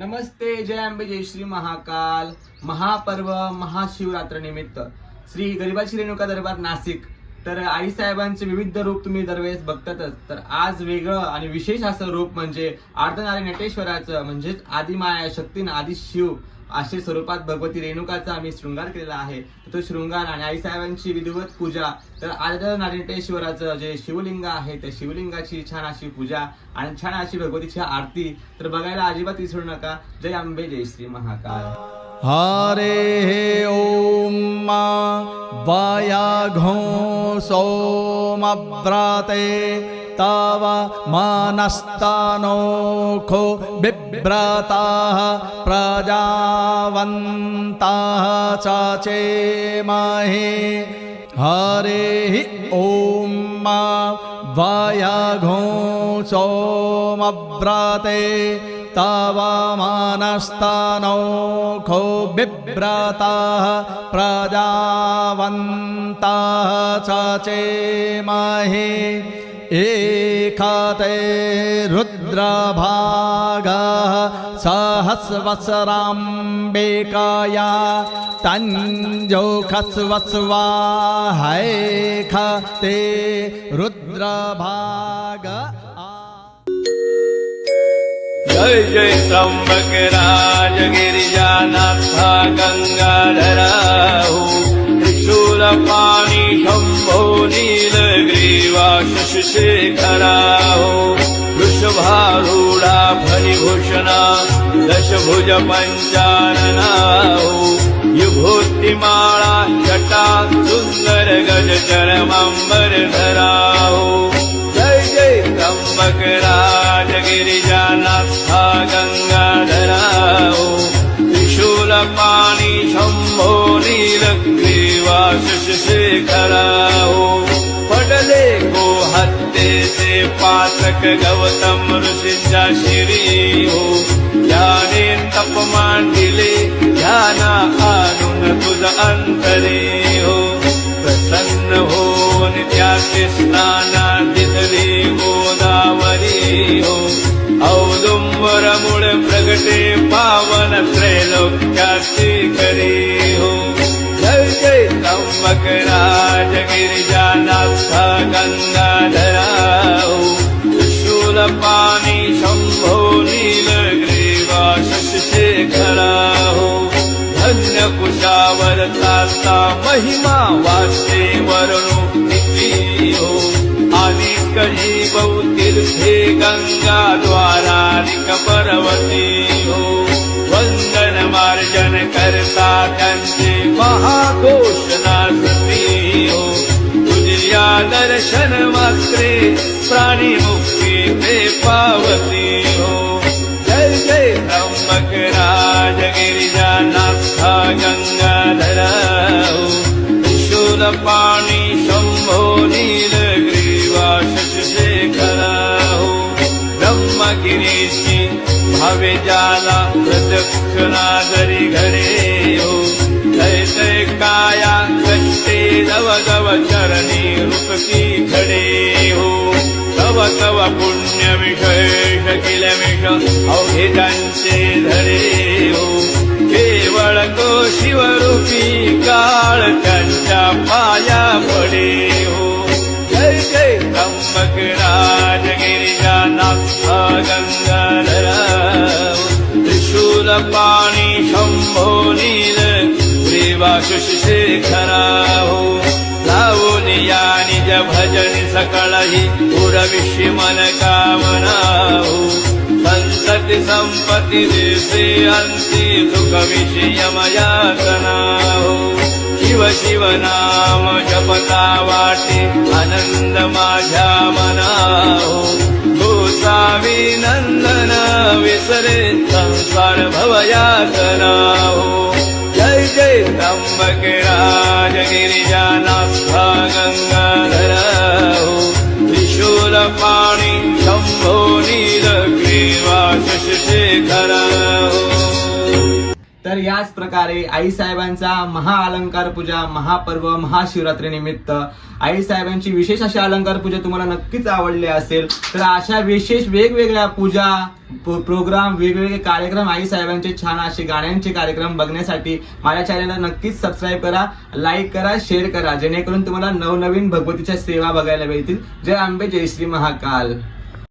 नमस्ते जय अंबे जय श्री महाकाल. महापर्व महाशिवरात्र निमित्त. श्री गरिबाची रेणुका दरबार नाशिक. तर आई साहेबांचे विविध रूप तुम्ही दरवेळेस बघतातच. तर आज वेगळं आणि विशेष असं रूप म्हणजे अर्धनारी नटेश्वराचं म्हणजेच आदिमाया शक्तीन आदि शिव असे स्वरूपात भगवती रेणुकाचा आम्ही शृंगार केलेला आहे. तो शृंगार आणि आई साहेबांची विधिवत पूजा. तर अर्धनारी नटेश्वराचं जे शिवलिंग आहे त्या शिवलिंगाची छान अशी पूजा आणि छान अशी भगवतीची आरती. तर बघायला अजिबात विसरू नका. जय अंबे जय श्री महाकाल. हरे ॐ मा वायाघो सोमव्राते तव मनस्तानोखो बिभ्रताः प्रजावन्ताः चचेमहे हरे ॐ मा वायाघो सोमव्राते तव मानस्तानौखो बिभ्रताः प्रजावन्ताः चचेमहे एखाते रुद्रभागः सहस्वसराम्बिकाया तञ्जोखस्वस्वा हैखते रुद्रभाग જય જય ત્રંબક રાજ ગિરિજાનાથા ગંગાધરાહુ ત્રિશૂલપાણી શંભો નીલગ્રીવાક્ષશેખરાહુ વૃષભારૂઢા ફલિભૂષણા દશભુજ પંચાનનાહુ વિભૂતિમાળા જટા સુંદર ગજ ચરમંબર ધરાહુ જય જય ત્રંબક રાજ ગિરિજા हत्तेचे पाचक गौतम ऋषींच्या शिरी हो। ज्याने तप मांडिले ध्याना आणून तुझ अंतरे हो। प्रसन्न होऊन त्याचे स्नाना दिसली गोदावरी हो। औदुंबर मुळ प्रगटे पावन त्रैलोक्याची करी हो। जय जय त्र्यंबक महिमा वाचे वरुणो वरुणोक्तिप्रियो आदिकहि बहुतीर्थे गङ्गा द्वारादिकपर्वती वन्दन मार्जन कर्ता कञ्चे महाघोषनाथप्रियो पुर्या दर्शन मास्त्रे प्राणिमुक्ति ते पावती भावे जाला प्रदक्षिणा जरी हो जय जय काया कष्टे नव नव चरणी रूपकी घडे हो तव तव पुण्य विशेष किल मिष अवघे त्यांचे धरे हो केवळ तो शिवरूपी काळ त्यांच्या पाया पडे म्भकराजगिरिजानाथ गङ्गा नरा त्रिशूलपाणि शम्भो नील देवाकृषशेखरा उनि यानि च भजनि सकलैः पुरविशिमनकामना सन्तति सम्पत्ति से अन्ति सुखविषयमयासना शिव शिव नाम जपता वाटे आनंद माझ्या मना हो गोसावी नंदन विसरे संसार भवयातना हो जय जय त्र्यंबक राज गिरिजानाथ गंगाधरा हो त्रिशूल पाणी शंभो नील ग्रीवा शशिशेखरा हो तर याच प्रकारे आई साहेबांचा महाअलंकार पूजा महापर्व महाशिवरात्री निमित्त आई साहेबांची विशेष अशी अलंकार पूजा तुम्हाला नक्कीच आवडली असेल तर अशा विशेष वेगवेगळ्या पूजा प्रोग्राम वेगवेगळे कार्यक्रम आई साहेबांचे छान असे गाण्यांचे कार्यक्रम बघण्यासाठी माझ्या चॅनलला नक्कीच सबस्क्राईब करा लाईक करा शेअर करा जेणेकरून तुम्हाला नवनवीन भगवतीच्या सेवा बघायला मिळतील. जय आंबे जय श्री महाकाल.